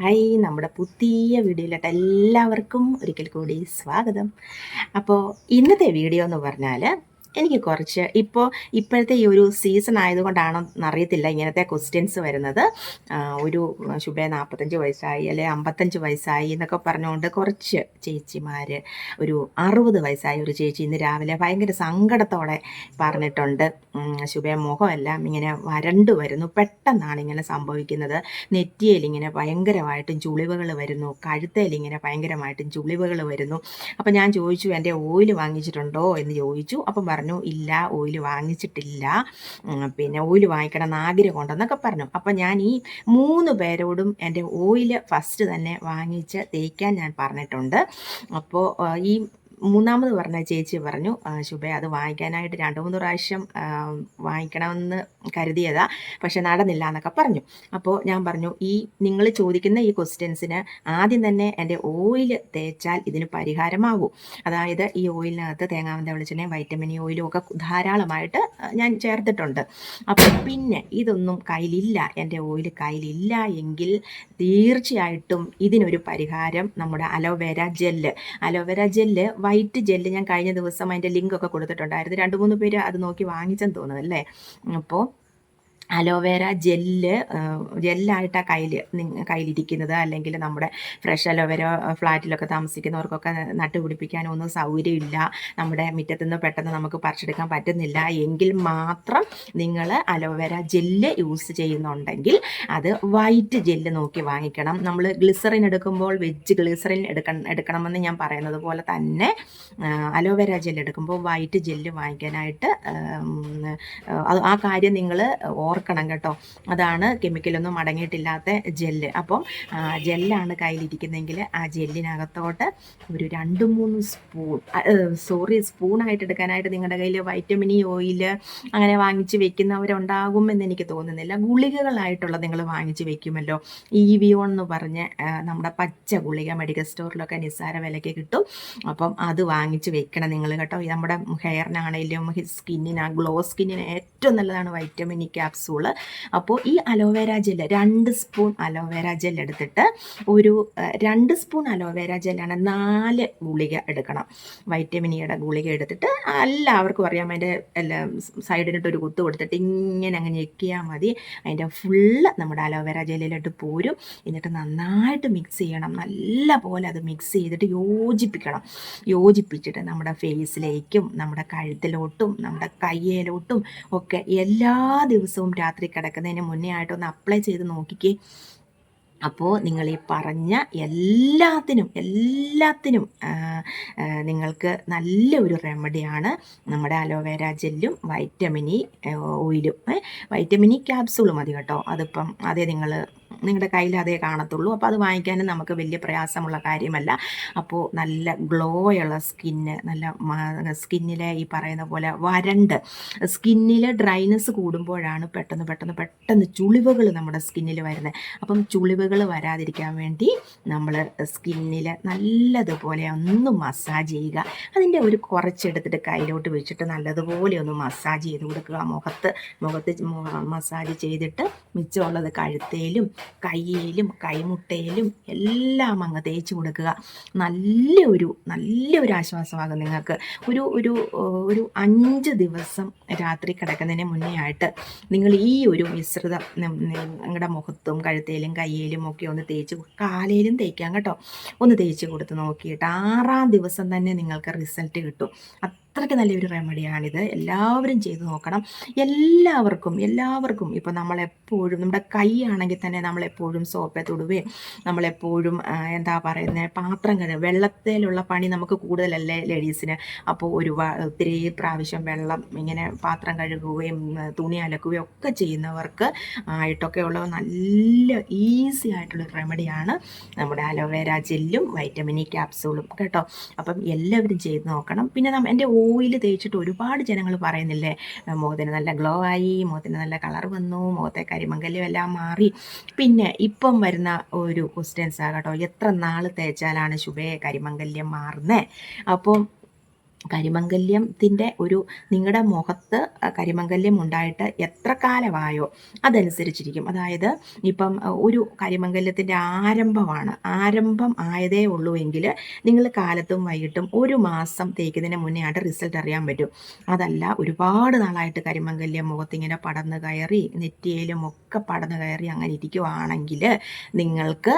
Hi നമ്മുടെ പുതിയ വീഡിയോയിലോട്ട് എല്ലാവർക്കും ഒരിക്കൽ കൂടി സ്വാഗതം. അപ്പോൾ ഇന്നത്തെ വീഡിയോ എന്ന് പറഞ്ഞാൽ എനിക്ക് കുറച്ച്. ഇപ്പോൾ ഇപ്പോഴത്തെ ഈ ഒരു സീസൺ ആയതുകൊണ്ടാണോ എന്നറിയത്തില്ല. ഇങ്ങനത്തെ ക്വസ്റ്റ്യൻസ് വരുന്നത്. ഒരു ശുഭ നാൽപ്പത്തഞ്ച് വയസ്സായി അല്ലെ അമ്പത്തഞ്ച് വയസ്സായി എന്നൊക്കെ പറഞ്ഞുകൊണ്ട് കുറച്ച് ചേച്ചിമാർ ഒരു അറുപത് വയസ്സായ ഒരു ചേച്ചി ഇന്ന് രാവിലെ ഭയങ്കര സങ്കടത്തോടെ പറഞ്ഞിട്ടുണ്ട്. ശുഭയ ശുഭ മുഖമെല്ലാം ഇങ്ങനെ വരണ്ടു വരുന്നു. പെട്ടെന്നാണ് ഇങ്ങനെ സംഭവിക്കുന്നത്. നെറ്റിയിൽ ഇങ്ങനെ ഭയങ്കരമായിട്ടും ചുളിവുകൾ വരുന്നു. കഴുത്തേൽ ഇങ്ങനെ ഭയങ്കരമായിട്ടും ചുളിവുകൾ വരുന്നു. അപ്പം ഞാൻ ചോദിച്ചു എന്റെ ഓയിൽ വാങ്ങിച്ചിട്ടുണ്ടോ? എന്ന് ചോദിച്ചു. അപ്പം പറഞ്ഞു ഇല്ല ഓയിൽ വാങ്ങിച്ചിട്ടില്ല. പിന്നെ ഓയിൽ വാങ്ങിക്കണം എന്ന് ആഗ്രഹമുണ്ടെന്നൊക്കെ പറഞ്ഞു. അപ്പം ഞാൻ ഈ മൂന്ന് പേരോടും എന്റെ ഓയിൽ ഫസ്റ്റ് തന്നെ വാങ്ങിച്ച് തേക്കാൻ ഞാൻ പറഞ്ഞിട്ടുണ്ട്. അപ്പോൾ ഈ മൂന്നാമത് പറഞ്ഞ ചേച്ചി പറഞ്ഞു ശുഭ അത് വാങ്ങിക്കാനായിട്ട് രണ്ട് മൂന്ന് പ്രാവശ്യം വാങ്ങിക്കണമെന്ന് കരുതിയതാ പക്ഷെ നടന്നില്ല എന്നൊക്കെ പറഞ്ഞു. അപ്പോൾ ഞാൻ പറഞ്ഞു ഈ നിങ്ങൾ ചോദിക്കുന്ന ഈ ക്വസ്റ്റ്യൻസിന് ആദ്യം തന്നെ എന്റെ ഓയിൽ തേച്ചാൽ ഇതിന് പരിഹാരമാകൂ. അതായത് ഈ ഓയിലിനകത്ത് തേങ്ങാമന്ത വെളിച്ചെണ്ണയും വൈറ്റമിൻ ഓയിലും ഒക്കെ ധാരാളമായിട്ട് ഞാൻ ചേർത്തിട്ടുണ്ട്. അപ്പോൾ പിന്നെ ഇതൊന്നും കയ്യിലില്ല എന്റെ ഓയിൽ കയ്യിലില്ല എങ്കിൽ തീർച്ചയായിട്ടും ഇതിനൊരു പരിഹാരം നമ്മുടെ aloe vera gel. Aloe vera gel white gel ഞാൻ കഴിഞ്ഞ ദിവസം അതിന്റെ ലിങ്ക് ഒക്കെ കൊടുത്തിട്ടുണ്ടായിരുന്നു. രണ്ട് മൂന്ന് പേര് അത് നോക്കി വാങ്ങിച്ചെന്ന് തോന്നുന്നു അല്ലേ? അപ്പോൾ അലോവേര ജെല്ല് ജെല്ലായിട്ടാണ് കയ്യിൽ കയ്യിലിരിക്കുന്നത്. അല്ലെങ്കിൽ നമ്മുടെ ഫ്രഷ് അലോവേര ഫ്ലാറ്റിലൊക്കെ താമസിക്കുന്നവർക്കൊക്കെ നട്ടുപിടിപ്പിക്കാനൊന്നും സൗകര്യമില്ല. നമ്മുടെ മുറ്റത്തു നിന്ന് പെട്ടെന്ന് നമുക്ക് പറിച്ചെടുക്കാൻ പറ്റുന്നില്ല. എങ്കിൽ മാത്രം നിങ്ങൾ അലോവേര ജെല്ല് യൂസ് ചെയ്യുന്നുണ്ടെങ്കിൽ അത് വൈറ്റ് ജെല്ല് നോക്കി വാങ്ങിക്കണം. നമ്മൾ ഗ്ലിസറിൻ എടുക്കുമ്പോൾ വെജ് ഗ്ലിസറിൻ എടുക്കണം എടുക്കണമെന്ന് ഞാൻ പറയുന്നത് പോലെ തന്നെ അലോവേര ജെല്ല് എടുക്കുമ്പോൾ വൈറ്റ് ജെല്ല് വാങ്ങിക്കാനായിട്ട് ആ കാര്യം നിങ്ങൾ ഓർക്കണം കേട്ടോ. അതാണ് കെമിക്കലൊന്നും അടങ്ങിയിട്ടില്ലാത്ത ജെല്ല് അപ്പം ജെല്ലാണ് കയ്യിലിരിക്കുന്നതെങ്കിൽ ആ ജെല്ലിനകത്തോട്ട് ഒരു രണ്ട് മൂന്ന് സ്പൂൺ സോറി സ്പൂണായിട്ട് എടുക്കാനായിട്ട് നിങ്ങളുടെ കയ്യിൽ വൈറ്റമിൻ ഇ ഓയിൽ അങ്ങനെ വാങ്ങിച്ച് വെക്കുന്നവരുണ്ടാകുമെന്ന് എനിക്ക് തോന്നുന്നില്ല. ഗുളികകളായിട്ടുള്ള നിങ്ങൾ വാങ്ങിച്ച് വെക്കുമല്ലോ. ഇ വി ഓൺ എന്ന് പറഞ്ഞ് നമ്മുടെ പച്ച ഗുളിക മെഡിക്കൽ സ്റ്റോറിലൊക്കെ നിസ്സാര വിലയ്ക്ക് കിട്ടും. അപ്പം അത് വാങ്ങിച്ച് വെക്കണം നിങ്ങൾ കേട്ടോ. നമ്മുടെ ഹെയറിനാണെങ്കിലും സ്കിന്നിന് ഗ്ലോ സ്കിന്നിന് ഏറ്റവും നല്ലതാണ് വൈറ്റമിൻ ഇ ക്യാപ്സൂൾ അപ്പോൾ ഈ അലോവേര ജെൽ രണ്ട് സ്പൂൺ അലോവേര ജെൽ എടുത്തിട്ട് ഒരു രണ്ട് സ്പൂൺ അലോവേര ജെല്ലാണ് നാല് ഗുളിക എടുക്കണം. വൈറ്റമിൻ ഇയുടെ ഗുളിക എടുത്തിട്ട് എല്ലാവർക്കും അറിയാം അതിന്റെ എല്ലാം സൈഡിനിട്ട് ഒരു കുത്ത് കൊടുത്തിട്ട് ഇങ്ങനെ അങ്ങ് ഞെക്കിയാൽ മതി. അതിന്റെ ഫുള്ള് നമ്മുടെ അലോവേര ജെല്ലിലിട്ട് പോരും. എന്നിട്ട് നന്നായിട്ട് മിക്സ് ചെയ്യണം. നല്ല പോലെ അത് മിക്സ് ചെയ്തിട്ട് യോജിപ്പിക്കണം. യോജിപ്പിച്ചിട്ട് നമ്മുടെ ഫേസിലേക്കും നമ്മുടെ കഴുത്തിലോട്ടും നമ്മുടെ കയ്യിലോട്ടും ഒക്കെ എല്ലാ ദിവസവും രാത്രി കിടക്കുന്നതിന് മുന്നേ ആയിട്ടൊന്ന് അപ്ലൈ ചെയ്ത് നോക്കിക്കേ. അപ്പോൾ നിങ്ങൾ ഈ പറഞ്ഞ എല്ലാത്തിനും എല്ലാത്തിനും നിങ്ങൾക്ക് നല്ലൊരു റെമഡിയാണ് നമ്മുടെ അലോവേര ജെല്ലും വൈറ്റമിനി ഓയിലും വൈറ്റമിനി ക്യാപ്സൂളും മതി കേട്ടോ. അതിപ്പം അതേ നിങ്ങൾ നിങ്ങളുടെ കയ്യിൽ അതേ കാണത്തുള്ളൂ. അപ്പോൾ അത് വാങ്ങിക്കാനും നമുക്ക് വലിയ പ്രയാസമുള്ള കാര്യമല്ല. അപ്പോൾ നല്ല ഗ്ലോയുള്ള സ്കിന്ന് നല്ല സ്കിന്നിലെ ഈ പറയുന്ന പോലെ വരണ്ട്. സ്കിന്നിലെ ഡ്രൈനസ് കൂടുമ്പോഴാണ് പെട്ടെന്ന് പെട്ടെന്ന് പെട്ടെന്ന് ചുളിവുകൾ നമ്മുടെ സ്കിന്നിൽ വരുന്നത് അപ്പം ചുളിവുകൾ വരാതിരിക്കാൻ വേണ്ടി നമ്മൾ സ്കിന്നിൽ നല്ലതുപോലെ ഒന്ന് മസാജ് ചെയ്യുക. അതിന്റെ ഒരു കുറച്ചെടുത്തിട്ട് കയ്യിലോട്ട് വെച്ചിട്ട് നല്ലതുപോലെ ഒന്ന് മസാജ് ചെയ്ത് കൊടുക്കുക. മുഖത്ത് മുഖത്ത് മസാജ് ചെയ്തിട്ട് മിച്ചമുള്ളത് കഴുത്തേലും കയ്യിലും കൈമുട്ടയിലും എല്ലാം അങ്ങ് തേച്ച് കൊടുക്കുക. നല്ലൊരു നല്ലൊരു ആശ്വാസമാകും നിങ്ങൾക്ക്. ഒരു ഒരു ഒരു അഞ്ച് ദിവസം രാത്രി കിടക്കുന്നതിന് മുന്നേ ആയിട്ട് നിങ്ങൾ ഈ ഒരു മിശ്രിതം നിങ്ങളുടെ മുഖത്തും കഴുത്തേലും കയ്യിലും ഒക്കെ ഒന്ന് തേച്ച് കാലയിലും തേക്കാം കേട്ടോ. ഒന്ന് തേച്ച് കൊടുത്ത് നോക്കിയിട്ട് ആറാം ദിവസം തന്നെ നിങ്ങൾക്ക് റിസൾട്ട് കിട്ടും. അത്രയ്ക്ക് നല്ലൊരു റെമഡിയാണിത് എല്ലാവരും ചെയ്തു നോക്കണം. എല്ലാവർക്കും എല്ലാവർക്കും ഇപ്പോൾ നമ്മളെപ്പോഴും നമ്മുടെ കൈയാണെങ്കിൽ തന്നെ നമ്മളെപ്പോഴും സോപ്പെ തൊടുകയും നമ്മളെപ്പോഴും എന്താ പറയുന്നത് പാത്രം കഴുകുക വെള്ളത്തിലുള്ള പണി നമുക്ക് കൂടുതലല്ലേ ലേഡീസിന് അപ്പോൾ ഒരു ഒത്തിരി പ്രാവശ്യം വെള്ളം ഇങ്ങനെ പാത്രം കഴുകുകയും തുണി അലക്കുകയും ഒക്കെ ചെയ്യുന്നവർക്ക് ആയിട്ടൊക്കെ ഉള്ള നല്ല ഈസി ആയിട്ടുള്ള റെമഡിയാണ് നമ്മുടെ അലോവേര ജെല്ലും വൈറ്റമിൻ ഇ ക്യാപ്സൂളും കേട്ടോ? അപ്പം എല്ലാവരും ചെയ്ത് നോക്കണം. പിന്നെ എന്റെ ഓയിൽ തേച്ചിട്ട് ഒരുപാട് ജനങ്ങൾ പറയുന്നില്ലേ മുഖത്തിന് നല്ല ഗ്ലോ ആയി മുഖത്തിന് നല്ല കളർ വന്നു മുഖത്തെ കരിമങ്കല്യം എല്ലാം മാറി. പിന്നെ ഇപ്പം വരുന്ന ഒരു ക്വസ്റ്റ്യൻസ് ആകട്ടോ കേട്ടോ എത്ര നാൾ തേച്ചാലാണ് ശുഭയെ കരിമങ്കല്യം മാറുന്നത് അപ്പം കരിമംഗല്യത്തിന്റെ ഒരു നിങ്ങളുടെ മുഖത്ത് കരിമംഗല്യം ഉണ്ടായിട്ട് എത്ര കാലമായോ? അതനുസരിച്ചിരിക്കും. അതായത് ഇപ്പം ഒരു കരിമംഗല്യത്തിന്റെ ആരംഭമാണ്. ആരംഭം ആയതേ ഉള്ളൂ എങ്കിൽ നിങ്ങൾ കാലത്തും വൈകിട്ടും ഒരു മാസം തേക്കുന്നതിന് മുന്നേ ആയിട്ട് റിസൾട്ട് അറിയാൻ പറ്റും. അതല്ല ഒരുപാട് നാളായിട്ട് കരിമംഗല്യം മുഖത്തിങ്ങനെ പടന്ന് കയറി നെറ്റിയിലും ഒക്കെ പടന്ന് കയറി അങ്ങനെ ഇരിക്കുവാണെങ്കിൽ നിങ്ങൾക്ക്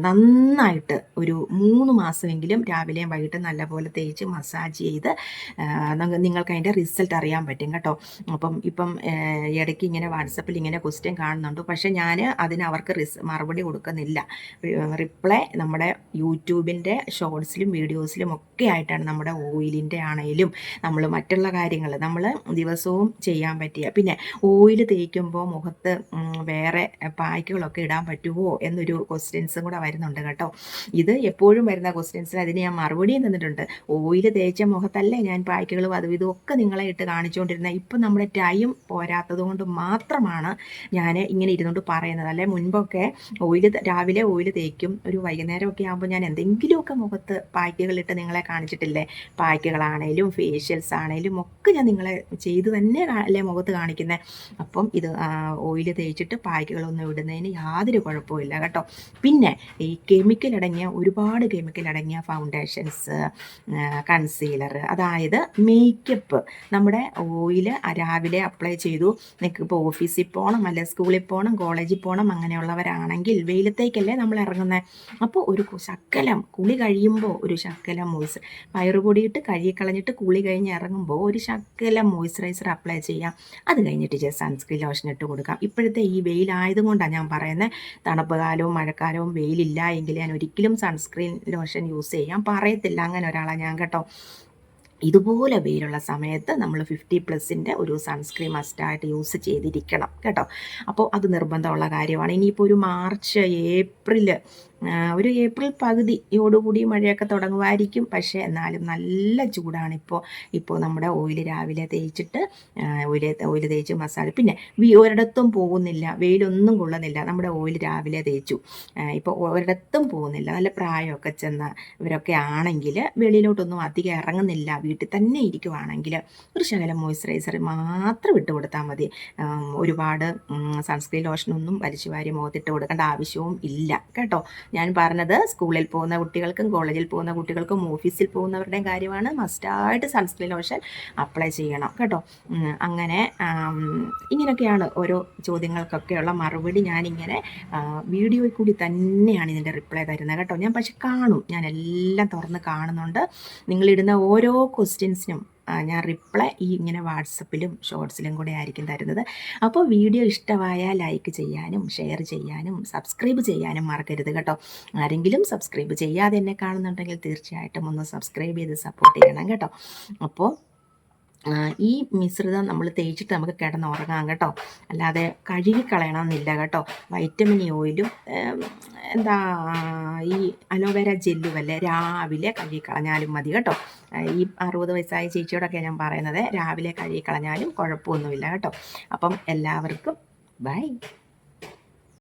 നന്നായിട്ട് ഒരു മൂന്ന് മാസമെങ്കിലും രാവിലെയും വൈകിട്ടും നല്ലപോലെ തേച്ച് മസാജ് ചെയ്ത് നിങ്ങൾക്ക് അതിന്റെ റിസൾട്ട് അറിയാൻ പറ്റും കേട്ടോ. അപ്പം ഇപ്പം ഇടയ്ക്ക് ഇങ്ങനെ വാട്സപ്പിൽ ഇങ്ങനെ ക്വസ്റ്റ്യൻ കാണുന്നുണ്ട്. പക്ഷേ ഞാൻ അതിന് അവർക്ക് റിസ് മറുപടി കൊടുക്കുന്നില്ല. റിപ്ലൈ നമ്മുടെ യൂട്യൂബിന്റെ ഷോർട്സിലും വീഡിയോസിലും ഒക്കെ ആയിട്ടാണ് നമ്മുടെ ഓയിലിന്റെ ആണെങ്കിലും നമ്മൾ മറ്റുള്ള കാര്യങ്ങൾ നമ്മൾ ദിവസവും ചെയ്യാൻ പറ്റിയ പിന്നെ ഓയിൽ തേക്കുമ്പോൾ മുഖത്ത് വേറെ പായ്ക്കുകളൊക്കെ ഇടാൻ പറ്റുമോ എന്നൊരു ക്വസ്റ്റ്യൻസും കൂടെ വരുന്നുണ്ട് കേട്ടോ. ഇത് എപ്പോഴും വരുന്ന ക്വസ്റ്റ്യൻസിന് അതിന് ഞാൻ മറുപടി തന്നിട്ടുണ്ട്. ഓയിൽ തേച്ച മുഖത്തല്ലേ ഞാൻ പായ്ക്കുകളും അതും ഇതും ഒക്കെ നിങ്ങളെ ഇട്ട് കാണിച്ചുകൊണ്ടിരുന്നത് ഇപ്പം നമ്മുടെ ടൈം പോരാത്തത് കൊണ്ട് മാത്രമാണ് ഞാൻ ഇങ്ങനെ ഇരുന്നുകൊണ്ട് പറയുന്നത്. അല്ലെ? മുൻപൊക്കെ ഓയിൽ രാവിലെ ഓയിൽ തേക്കും ഒരു വൈകുന്നേരമൊക്കെ ആകുമ്പോൾ ഞാൻ എന്തെങ്കിലുമൊക്കെ മുഖത്ത് പായ്ക്കുകളിട്ട് നിങ്ങളെ കാണിച്ചിട്ടില്ലേ? പായ്ക്കുകളാണേലും ഫേഷ്യൽസ് ആണേലും ഒക്കെ ഞാൻ നിങ്ങളെ ചെയ്തു തന്നെ അല്ലേ മുഖത്ത് കാണിക്കുന്നത് അപ്പം ഇത് ഓയിൽ തേച്ചിട്ട് പായ്ക്കുകളൊന്നും ഇടുന്നതിന് യാതൊരു കുഴപ്പമില്ല കേട്ടോ. പിന്നെ ഈ കെമിക്കൽ അടങ്ങിയ ഒരുപാട് കെമിക്കൽ അടങ്ങിയ ഫൗണ്ടേഷൻസ് കൺസീലർ അതായത് മേക്കപ്പ് നമ്മുടെ ഓയിൽ രാവിലെ അപ്ലൈ ചെയ്തു. നിങ്ങൾക്ക് ഇപ്പോൾ ഓഫീസിൽ പോകണം അല്ലെ സ്കൂളിൽ പോകണം കോളേജിൽ പോകണം അങ്ങനെയുള്ളവരാണെങ്കിൽ വെയിലത്തേക്കല്ലേ നമ്മൾ ഇറങ്ങുന്നത് അപ്പോൾ ഒരു ശക്കലം കുളി കഴിയുമ്പോൾ ഒരു ശക്കലം മോയിസ് പയറുപൊടിയിട്ട് കഴുകി കളഞ്ഞിട്ട് കുളി കഴിഞ്ഞ് ഇറങ്ങുമ്പോൾ ഒരു ശക്കലം മോയിസ്ചറൈസർ അപ്ലൈ ചെയ്യാം. അത് കഴിഞ്ഞിട്ട് ജസ്റ്റ് സൺസ്ക്രീൻ ലോഷൻ ഇട്ട് കൊടുക്കാം. ഇപ്പോഴത്തെ ഈ വെയിലായതുകൊണ്ടാണ് ഞാൻ പറയുന്നത് തണുപ്പ് കാലവും മഴക്കാലവും വെയിലില്ല എങ്കിൽ ഞാൻ ഒരിക്കലും സൺസ്ക്രീൻ ലോഷൻ യൂസ് ചെയ്യാം പറയത്തില്ല. അങ്ങനെ ഒരാളാണ് ഞാൻ കേട്ടോ. ഇതുപോലെ വെയിലുള്ള സമയത്ത് നമ്മൾ ഫിഫ്റ്റി പ്ലസിന്റെ ഒരു സൺസ്ക്രീൻ മസ്റ്റായിട്ട് യൂസ് ചെയ്തിരിക്കണം കേട്ടോ. അപ്പോൾ അത് നിർബന്ധമുള്ള കാര്യമാണ്. ഇനിയിപ്പോൾ ഒരു മാർച്ച് ഏപ്രിൽ ഒരു ഏപ്രിൽ പകുതിയോടുകൂടി മഴയൊക്കെ തുടങ്ങുമായിരിക്കും. പക്ഷേ എന്നാലും നല്ല ചൂടാണ് ഇപ്പോൾ. ഇപ്പോൾ നമ്മുടെ ഓയിൽ രാവിലെ തേച്ചിട്ട് ഓയിൽ ഓയിൽ തേച്ച് മസാല. പിന്നെ ഒരിടത്തും പോകുന്നില്ല. വെയിലൊന്നും കൊള്ളുന്നില്ല. നമ്മുടെ ഓയിൽ രാവിലെ തേച്ചു. ഇപ്പോൾ ഒരിടത്തും പോകുന്നില്ല. നല്ല പ്രായമൊക്കെ ചെന്ന ഇവരൊക്കെ ആണെങ്കിൽ വെളിയിലോട്ടൊന്നും അധികം ഇറങ്ങുന്നില്ല. വീട്ടിൽ തന്നെ ഇരിക്കുവാണെങ്കിൽ ഒരു ശകലം മോയ്സ്ചറൈസർ മാത്രം ഇട്ട് കൊടുത്താൽ മതി. ഒരുപാട് സൺസ്ക്രീൻ ലോഷനൊന്നും വലിച്ചു വാരി മുഖത്തിട്ട് കൊടുക്കേണ്ട ആവശ്യവും ഇല്ല. കേട്ടോ? ഞാൻ പറഞ്ഞത് സ്കൂളിൽ പോകുന്ന കുട്ടികൾക്കും കോളേജിൽ പോകുന്ന കുട്ടികൾക്കും ഓഫീസിൽ പോകുന്നവരുടെയും കാര്യമാണ്. മസ്റ്റായിട്ട് സൺസ്ക്രീൻ ലോഷൻ അപ്ലൈ ചെയ്യണം. കേട്ടോ? അങ്ങനെ ഇങ്ങനെയൊക്കെയാണ് ഓരോ ചോദ്യങ്ങൾക്കൊക്കെയുള്ള മറുപടി ഞാനിങ്ങനെ വീഡിയോയിൽ കൂടി തന്നെയാണ് ഇതിന്റെ റിപ്ലൈ തരുന്നത് കേട്ടോ. ഞാൻ പക്ഷെ കാണും. ഞാൻ എല്ലാം തുറന്ന് കാണുന്നുണ്ട്. നിങ്ങളിടുന്ന ഓരോ ക്വസ്റ്റ്യൻസിനും ഞാൻ റിപ്ലൈ ഈ ഇങ്ങനെ വാട്സപ്പിലും ഷോർട്സിലും കൂടെ ആയിരിക്കും തരുന്നത്. അപ്പോൾ വീഡിയോ ഇഷ്ടമായാൽ ലൈക്ക് ചെയ്യാനും ഷെയർ ചെയ്യാനും സബ്സ്ക്രൈബ് ചെയ്യാനും മറക്കരുത് കേട്ടോ. ആരെങ്കിലും സബ്സ്ക്രൈബ് ചെയ്യാതെ എന്നെ കാണുന്നുണ്ടെങ്കിൽ തീർച്ചയായിട്ടും ഒന്ന് സബ്സ്ക്രൈബ് ചെയ്ത് സപ്പോർട്ട് ചെയ്യണം കേട്ടോ. അപ്പോൾ ഈ മിശ്രിതം നമ്മൾ തേച്ചിട്ട് നമുക്ക് കിടന്നുറങ്ങാം കേട്ടോ. അല്ലാതെ കഴുകി കളയണമെന്നില്ല കേട്ടോ വൈറ്റമിൻ ഓയിലും എന്താ ഈ അലോവേര ജെല്ലും അല്ലേ രാവിലെ കഴുകി കളഞ്ഞാലും മതി കേട്ടോ. ഈ അറുപത് വയസ്സായ ചേച്ചിയോടൊക്കെ ഞാൻ പറയുന്നത് രാവിലെ കഴുകി കളഞ്ഞാലും കുഴപ്പമൊന്നുമില്ല കേട്ടോ. അപ്പം എല്ലാവർക്കും ബൈ.